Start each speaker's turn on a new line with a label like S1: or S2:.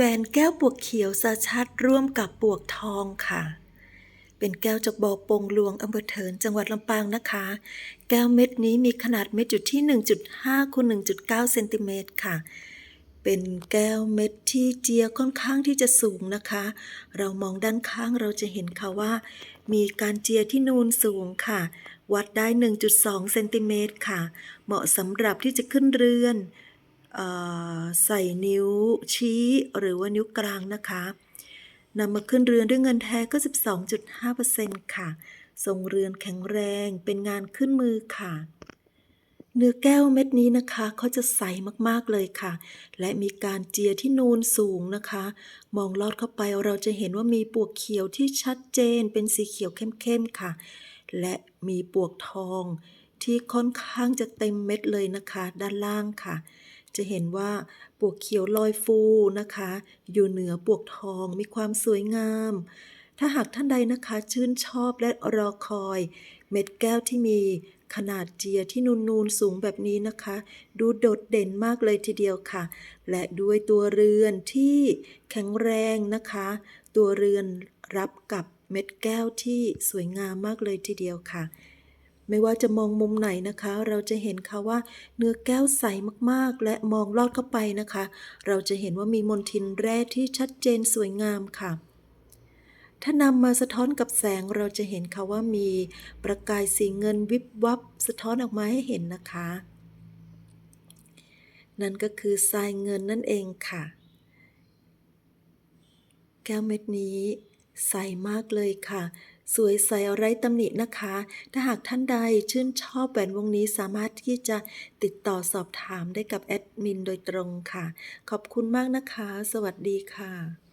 S1: แหวนแก้วปวกเขียวสาชัดร่วมกับปวกทองค่ะ เป็นแก้วจากบ่อปงหลวงอำเภอเถินจังหวัดลำปางนะคะ แก้วเม็ดนี้มีขนาดเม็ดอยู่ที่ 1.5คูณ1.9เซนติเมตรค่ะ เป็นแก้วเม็ดที่เจียค่อนข้างที่จะสูงนะคะ เรามองด้านข้างเราจะเห็นค่ะว่า มีการเจียที่นูนสูงค่ะ วัดได้ 1.2เซนติเมตรค่ะ เหมาะสำหรับที่จะขึ้นเรือน ใส่นิ้วชี้หรือว่านิ้วกลางนะคะนำมาขึ้นเรือนด้วยเงินแท้ก็ 12.5%ค่ะ ทรงเรือนแข็งแรงเป็นงานขึ้นมือค่ะ เนื้อแก้วเม็ดนี้นะคะเขาจะใสมากๆเลยค่ะ และมีการเจียที่นูนสูงนะคะ มองลอดเข้าไปเราจะเห็นว่ามีปวกเขียวที่ชัดเจนเป็นสีเขียวเข้มๆค่ะ และมีปวกทองที่ค่อนข้างจะเต็มเม็ดเลยนะคะ ด้านล่างค่ะ จะเห็นว่าปวกเขียวลอยฟูนะคะ อยู่เหนือปวกทองมีความสวยงาม ถ้าหากท่านใดนะคะชื่นชอบและรอคอย เม็ดแก้วที่มีขนาดเจียที่นูนๆสูงแบบนี้นะคะ ดูโดดเด่นมากเลยทีเดียวค่ะ และด้วยตัวเรือนที่แข็งแรงนะคะ ตัวเรือนรับกับเม็ดแก้วที่สวยงามมากเลยทีเดียวค่ะ ไม่ว่าจะมองมุมไหนนะคะ เราจะเห็นค่ะว่าเนื้อแก้วใสมากๆ และมองลอดเข้าไปนะคะ เราจะเห็นว่ามีมนทินแร่ที่ชัดเจนสวยงามค่ะ ถ้านำมาสะท้อนกับแสงเราจะเห็นค่ะว่ามีประกายสีเงินวิบวับสะท้อนออกมาให้เห็นนะคะ นั่นก็คือทรายเงินนั่นเองค่ะ แก้วเม็ดนี้ใสมากเลยค่ะ สวยใสไร้ตำหนินะคะ ถ้าหากท่านใดชื่นชอบแหวนวงนี้สามารถที่จะติดต่อสอบถามได้กับแอดมินโดยตรงค่ะ ขอบคุณมากนะคะ สวัสดีค่ะ